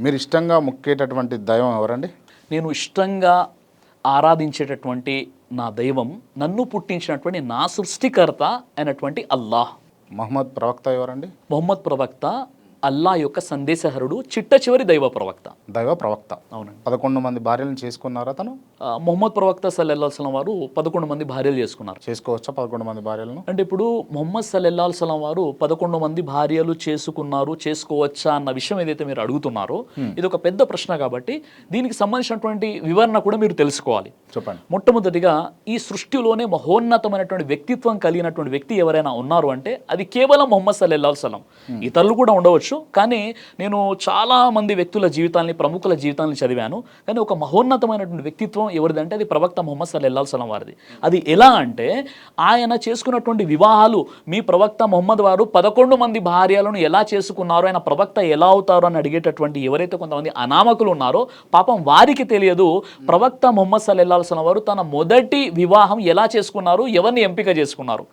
మీరు ఇష్టంగా మొక్కేటటువంటి దైవం ఎవరండి? నేను ఇష్టంగా ఆరాధించేటటువంటి నా దైవం నన్ను పుట్టించినటువంటి నా సృష్టికర్త అయినటువంటి అల్లాహ్. మహమ్మద్ ప్రవక్త ఎవరండి? మొహమ్మద్ ప్రవక్త అల్లా యొక్క సందేశహరుడు చిట్ట చివరి దైవ ప్రవక్త. దైవ ప్రవక్త. అవునండి. పదకొండు మంది భార్యలను చేసుకున్నారా తను? మొహమ్మద్ ప్రవక్త సల్లెల్లాల్సలం వారు పదకొండు మంది భార్యలు చేసుకున్నారు. చేసుకోవచ్చా పదకొండు మంది భార్యలను? అంటే ఇప్పుడు మొహమ్మద్ సల్లెల్లాల్సలం వారు పదకొండు మంది భార్యలు చేసుకున్నారు చేసుకోవచ్చా అన్న విషయం ఏదైతే మీరు అడుగుతున్నారో ఇది ఒక పెద్ద ప్రశ్న కాబట్టి దీనికి సంబంధించినటువంటి వివరణ కూడా మీరు తెలుసుకోవాలి. చెప్పండి. మొట్టమొదటిగా ఈ సృష్టిలోనే మహోన్నతమైనటువంటి వ్యక్తిత్వం కలిగినటువంటి వ్యక్తి ఎవరైనా ఉన్నారు అంటే అది కేవలం మొహమ్మద్ సల్లెల్లా సలం ఇతరులు కూడా ఉండవచ్చు. కానీ నేను చాలా మంది వ్యక్తుల జీవితాలని ప్రముఖుల జీవితాన్ని చదివాను. కానీ ఒక మహోన్నతమైనటువంటి వ్యక్తిత్వం ఎవరిదంటే అది ప్రవక్త మొహమ్మద్ సల్లెల్లా సలం వారిది. అది ఎలా అంటే ఆయన చేసుకున్నటువంటి వివాహాలు మీ ప్రవక్త మొహమ్మద్ వారు పదకొండు మంది భార్యలను ఎలా చేసుకున్నారో ఆయన ప్రవక్త ఎలా అవుతారో అని అడిగేటటువంటి ఎవరైతే కొంతమంది అనామకులు ఉన్నారో పాపం వారికి తెలియదు ప్రవక్త మొహమ్మద్ సల్లెల్లా సలం వారు తన మొదటి వివాహం ఎలా చేసుకున్నారు ఎవరిని ఎంపిక చేసుకున్నారు.